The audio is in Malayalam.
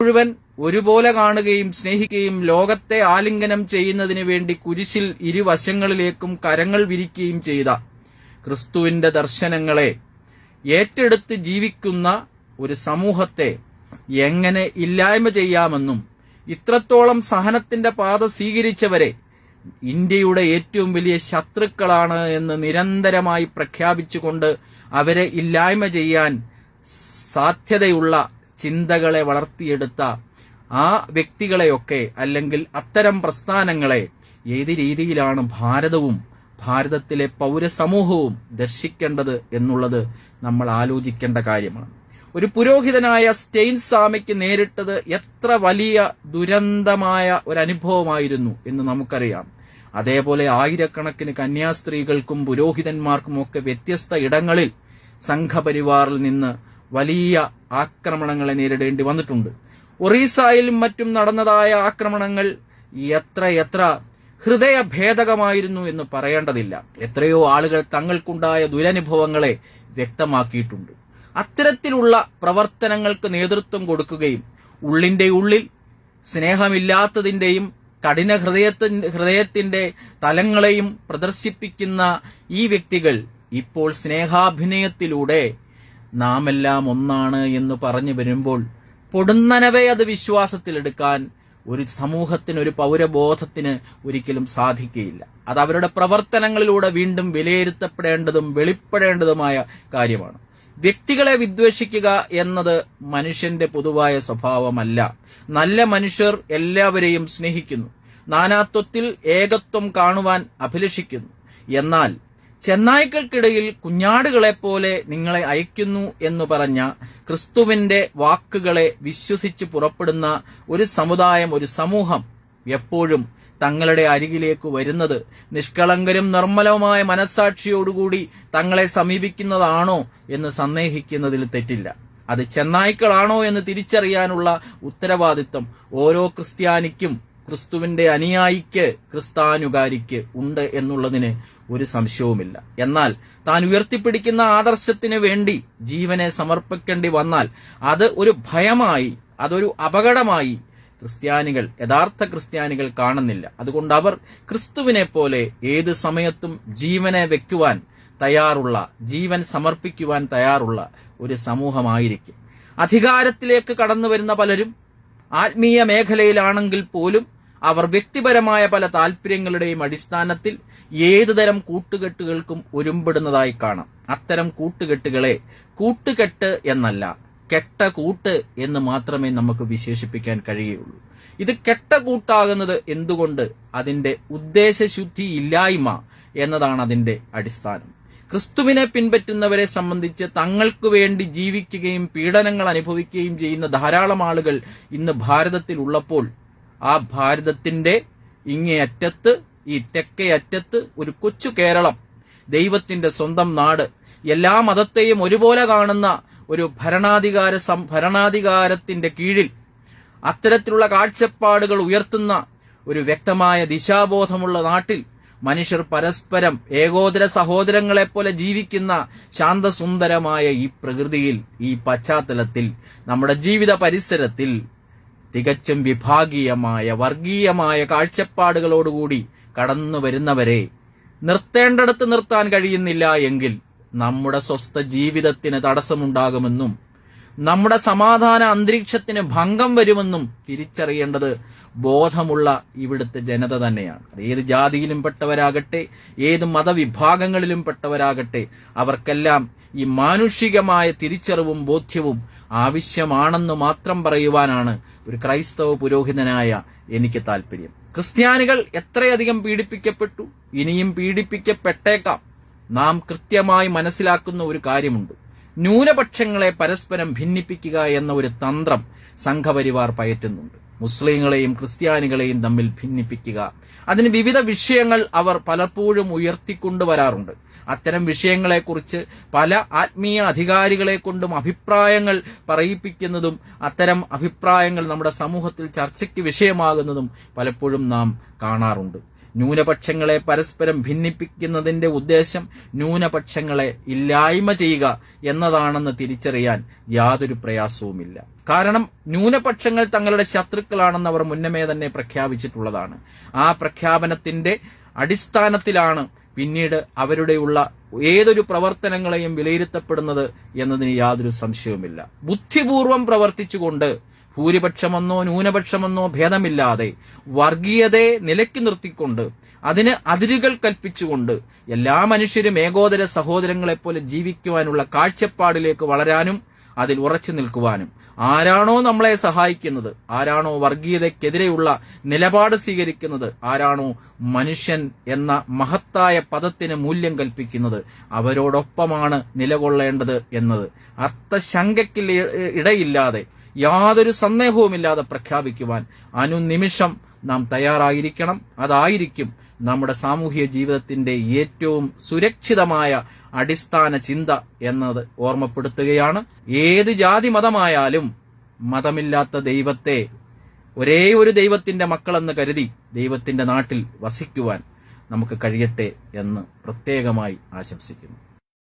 മുഴുവൻ ഒരുപോലെ കാണുകയും സ്നേഹിക്കുകയും ലോകത്തെ ആലിംഗനം ചെയ്യുന്നതിന് വേണ്ടി കുരിശിൽ ഇരുവശങ്ങളിലേക്കും കരങ്ങൾ വിരിക്കുകയും ചെയ്ത ക്രിസ്തുവിന്റെ ദർശനങ്ങളെ ഏറ്റെടുത്ത് ജീവിക്കുന്ന ഒരു സമൂഹത്തെ എങ്ങനെ ഇല്ലായ്മ ചെയ്യാമെന്നും ഇത്രത്തോളം സഹനത്തിന്റെ പാത സ്വീകരിച്ചവരെ ഇന്ത്യയുടെ ഏറ്റവും വലിയ ശത്രുക്കളാണ് എന്ന് നിരന്തരമായി പ്രഖ്യാപിച്ചുകൊണ്ട് അവരെ ഇല്ലായ്മ ചെയ്യാൻ സാധ്യതയുള്ള ചിന്തകളെ വളർത്തിയെടുത്ത ആ വ്യക്തികളെയൊക്കെ അല്ലെങ്കിൽ അത്തരം പ്രസ്ഥാനങ്ങളെ ഏത് രീതിയിലാണ് ഭാരതവും ഭാരതത്തിലെ പൗരസമൂഹവും ദർശിക്കേണ്ടത് എന്നുള്ളത് നമ്മൾ ആലോചിക്കേണ്ട കാര്യമാണ്. ഒരു പുരോഹിതനായ സ്റ്റെയിൻ സ്വാമിക്ക് നേരിട്ടത് എത്ര വലിയ ദുരന്തമായ ഒരു അനുഭവമായിരുന്നു എന്ന് നമുക്കറിയാം. അതേപോലെ ആയിരക്കണക്കിന് കന്യാസ്ത്രീകൾക്കും പുരോഹിതന്മാർക്കും ഒക്കെ വ്യത്യസ്ത ഇടങ്ങളിൽ സംഘപരിവാറിൽ നിന്ന് വലിയ ആക്രമണങ്ങളെ നേരിടേണ്ടി വന്നിട്ടുണ്ട്. ഒറീസയിലും മറ്റും നടന്നതായ ആക്രമണങ്ങൾ എത്ര എത്ര ഹൃദയഭേദകമായിരുന്നു എന്ന് പറയേണ്ടതില്ല. എത്രയോ ആളുകൾ തങ്ങൾക്കുണ്ടായ ദുരനുഭവങ്ങളെ വ്യക്തമാക്കിയിട്ടുണ്ട്. അത്തരത്തിലുള്ള പ്രവർത്തനങ്ങൾക്ക് നേതൃത്വം കൊടുക്കുകയും ഉള്ളിന്റെ ഉള്ളിൽ സ്നേഹമില്ലാത്തതിന്റെയും കഠിന ഹൃദയത്തിന്റെ ഹൃദയത്തിന്റെ തലങ്ങളെയും പ്രദർശിപ്പിക്കുന്ന ഈ വ്യക്തികൾ ഇപ്പോൾ സ്നേഹാഭിനയത്തിലൂടെ നാമെല്ലാം ഒന്നാണ് എന്ന് പറഞ്ഞു വരുമ്പോൾ പൊടുന്നനവെ അത് വിശ്വാസത്തിലെടുക്കാൻ ഒരു സമൂഹത്തിന് ഒരു പൗരബോധത്തിന് ഒരിക്കലും സാധിക്കുകയില്ല. അത് അവരുടെ പ്രവർത്തനങ്ങളിലൂടെ വീണ്ടും വിലയിരുത്തപ്പെടേണ്ടതും വെളിപ്പെടേണ്ടതുമായ കാര്യമാണ്. വ്യക്തികളെ വിദ്വേഷിക്കുക എന്നത് മനുഷ്യന്റെ പൊതുവായ സ്വഭാവമല്ല. നല്ല മനുഷ്യർ എല്ലാവരെയും സ്നേഹിക്കുന്നു. നാനാത്വത്തിൽ ഏകത്വം കാണുവാൻ അഭിലഷിക്കുന്നു. എന്നാൽ ചെന്നായ്ക്കൾക്കിടയിൽ കുഞ്ഞാടുകളെപ്പോലെ നിങ്ങളെ അയക്കുന്നു എന്ന് പറഞ്ഞ ക്രിസ്തുവിന്റെ വാക്കുകളെ വിശ്വസിച്ച് പുറപ്പെടുന്ന ഒരു സമുദായം ഒരു സമൂഹം എപ്പോഴും തങ്ങളുടെ അരികിലേക്ക് വരുന്നത് നിഷ്കളങ്കരും നിർമ്മലവുമായ മനസ്സാക്ഷിയോടുകൂടി തങ്ങളെ സമീപിക്കുന്നതാണോ എന്ന് സന്ദേഹിക്കുന്നതിൽ തെറ്റില്ല. അത് ചെന്നായ്ക്കളാണോ എന്ന് തിരിച്ചറിയാനുള്ള ഉത്തരവാദിത്വം ഓരോ ക്രിസ്ത്യാനിക്കും ക്രിസ്തുവിന്റെ അനുയായിക്ക് ക്രിസ്താനുകാരിക്ക് ഉണ്ട് എന്നുള്ളതിന് ഒരു സംശയവുമില്ല. എന്നാൽ താൻ ഉയർത്തിപ്പിടിക്കുന്ന ആദർശത്തിന് വേണ്ടി ജീവനെ സമർപ്പിക്കേണ്ടി വന്നാൽ അത് ഒരു ഭയമായി അതൊരു അപകടമായി ക്രിസ്ത്യാനികൾ യഥാർത്ഥ ക്രിസ്ത്യാനികൾ കാണുന്നില്ല. അതുകൊണ്ട് അവർ ക്രിസ്തുവിനെ പോലെ ഏത് സമയത്തും ജീവനെ വെക്കുവാൻ തയ്യാറുള്ള ജീവൻ സമർപ്പിക്കുവാൻ തയ്യാറുള്ള ഒരു സമൂഹമായിരിക്കും. അധികാരത്തിലേക്ക് കടന്നു വരുന്ന പലരും ആത്മീയ മേഖലയിലാണെങ്കിൽ പോലും അവർ വ്യക്തിപരമായ പല താൽപര്യങ്ങളുടെയും അടിസ്ഥാനത്തിൽ ഏതുതരം കൂട്ടുകെട്ടുകൾക്കും ഒരുമ്പെടുന്നതായി കാണാം. അത്തരം കൂട്ടുകെട്ടുകളെ കൂട്ടുകെട്ട് എന്നല്ല കെട്ട കൂട്ട് എന്ന് മാത്രമേ നമുക്ക് വിശേഷിപ്പിക്കാൻ കഴിയുള്ളൂ ഇത് കെട്ട കൂട്ടാകുന്നത് എന്തുകൊണ്ട്? അതിന്റെ ഉദ്ദേശശുദ്ധി ഇല്ലായ്മ എന്നതാണ് അതിന്റെ അടിസ്ഥാനം. ക്രിസ്തുവിനെ പിൻപറ്റുന്നവരെ സംബന്ധിച്ച് തങ്ങൾക്കു വേണ്ടി ജീവിക്കുകയും പീഡനങ്ങൾ അനുഭവിക്കുകയും ചെയ്യുന്ന ധാരാളം ആളുകൾ ഇന്ന് ഭാരതത്തിൽ ഉള്ളപ്പോൾ ആ ഭാരതത്തിന്റെ ഇങ്ങേയറ്റത്ത് ഈ തെക്കേ അറ്റത്ത് ഒരു കൊച്ചു കേരളം ദൈവത്തിന്റെ സ്വന്തം നാട് എല്ലാ മതത്തെയും ഒരുപോലെ കാണുന്ന ഒരു ഭരണാധികാര ഭരണാധികാരത്തിന്റെ കീഴിൽ അത്തരത്തിലുള്ള കാഴ്ചപ്പാടുകൾ ഉയർത്തുന്ന ഒരു വ്യക്തമായ ദിശാബോധമുള്ള നാട്ടിൽ മനുഷ്യർ പരസ്പരം ഏകോദര സഹോദരങ്ങളെപ്പോലെ ജീവിക്കുന്ന ശാന്തസുന്ദരമായ ഈ പ്രകൃതിയിൽ ഈ പശ്ചാത്തലത്തിൽ നമ്മുടെ ജീവിത പരിസരത്തിൽ തികച്ചും വിഭാഗീയമായ വർഗീയമായ കാഴ്ചപ്പാടുകളോടുകൂടി കടന്നു വരുന്നവരെ നിർത്തേണ്ടടത്ത് നിർത്താൻ കഴിയുന്നില്ല എങ്കിൽ നമ്മുടെ സ്വസ്ഥ ജീവിതത്തിന് തടസ്സമുണ്ടാകുമെന്നും നമ്മുടെ സമാധാന അന്തരീക്ഷത്തിന് ഭംഗം വരുമെന്നും തിരിച്ചറിയേണ്ടത് ബോധമുള്ള ഇവിടുത്തെ ജനത തന്നെയാണ്. അത് ഏത് ജാതിയിലും പെട്ടവരാകട്ടെ ഏത് മതവിഭാഗങ്ങളിലും പെട്ടവരാകട്ടെ അവർക്കെല്ലാം ഈ മാനുഷികമായ തിരിച്ചറിവും ബോധ്യവും ആവശ്യമാണെന്ന് മാത്രം പറയുവാനാണ് ഒരു ക്രൈസ്തവ പുരോഹിതനായ എനിക്ക് താല്പര്യം ക്രിസ്ത്യാനികൾ എത്രയധികം പീഡിപ്പിക്കപ്പെട്ടു? ഇനിയും പീഡിപ്പിക്കപ്പെട്ടേക്കാം. നാം കൃത്യമായി മനസ്സിലാക്കുന്ന ഒരു കാര്യമുണ്ട്. ന്യൂനപക്ഷങ്ങളെ പരസ്പരം ഭിന്നിപ്പിക്കുക എന്ന ഒരു തന്ത്രം സംഘപരിവാർ പയറ്റുന്നുണ്ട്. മുസ്ലിങ്ങളെയും ക്രിസ്ത്യാനികളെയും തമ്മിൽ ഭിന്നിപ്പിക്കുക. അതിന് വിവിധ വിഷയങ്ങൾ അവർ പലപ്പോഴും ഉയർത്തിക്കൊണ്ടുവരാറുണ്ട്. അത്തരം വിഷയങ്ങളെക്കുറിച്ച് പല ആത്മീയ അധികാരികളെ കൊണ്ടും അഭിപ്രായങ്ങൾ പറയിപ്പിക്കുന്നതും അത്തരം അഭിപ്രായങ്ങൾ നമ്മുടെ സമൂഹത്തിൽ ചർച്ചയ്ക്ക് വിഷയമാകുന്നതും പലപ്പോഴും നാം കാണാറുണ്ട്. ന്യൂനപക്ഷങ്ങളെ പരസ്പരം ഭിന്നിപ്പിക്കുന്നതിന്റെ ഉദ്ദേശം ന്യൂനപക്ഷങ്ങളെ ഇല്ലായ്മ ചെയ്യുക എന്നതാണെന്ന് തിരിച്ചറിയാൻ യാതൊരു പ്രയാസവുമില്ല. കാരണം ന്യൂനപക്ഷങ്ങൾ തങ്ങളുടെ ശത്രുക്കളാണെന്ന് അവർ മുന്നമേ തന്നെ പ്രഖ്യാപിച്ചിട്ടുള്ളതാണ്. ആ പ്രഖ്യാപനത്തിന്റെ അടിസ്ഥാനത്തിലാണ് പിന്നീട് അവരുടെയുള്ള ഏതൊരു പ്രവർത്തനങ്ങളെയും വിലയിരുത്തപ്പെടുന്നത് എന്നതിന് യാതൊരു സംശയവുമില്ല. ബുദ്ധിപൂർവം പ്രവർത്തിച്ചുകൊണ്ട് ഭൂരിപക്ഷമെന്നോ ന്യൂനപക്ഷമെന്നോ ഭേദമില്ലാതെ വർഗീയതയെ നിലയ്ക്ക് നിർത്തിക്കൊണ്ട് അതിന് അതിരുകൾ കൽപ്പിച്ചുകൊണ്ട് എല്ലാ മനുഷ്യരും ഏകോദര സഹോദരങ്ങളെപ്പോലെ ജീവിക്കുവാനുള്ള കാഴ്ചപ്പാടിലേക്ക് വളരാനും അതിൽ ഉറച്ചു നിൽക്കുവാനും. ആരാണോ നമ്മളെ സഹായിക്കുന്നത്? ആരാണോ വർഗീയതയ്ക്കെതിരെയുള്ള നിലപാട് സ്വീകരിക്കുന്നത്? ആരാണോ മനുഷ്യൻ എന്ന മഹത്തായ പദത്തിന് മൂല്യം കൽപ്പിക്കുന്നത്? അവരോടൊപ്പമാണ് നിലകൊള്ളേണ്ടത് എന്നത്. അർത്ഥശങ്കയ്ക്ക് ഇടയില്ലാതെ യാതൊരു സന്ദേഹവുമില്ലാതെ പ്രഖ്യാപിക്കുവാൻ അനുനിമിഷം നാം തയ്യാറായിരിക്കണം. അതായിരിക്കും നമ്മുടെ സാമൂഹിക ജീവിതത്തിന്റെ ഏറ്റവും സുരക്ഷിതമായ അടിസ്ഥാന ചിന്ത എന്നത് ഓർമ്മപ്പെടുത്തുകയാണ്. ഏത് ജാതി മതമായാലും മതമില്ലാത്ത ദൈവത്തെ ഒരേ ഒരു ദൈവത്തിന്റെ മക്കളെന്ന് കരുതി ദൈവത്തിന്റെ നാട്ടിൽ വസിക്കുവാൻ നമുക്ക് കഴിയട്ടെ എന്ന് പ്രത്യേകമായി ആശംസിക്കുന്നു.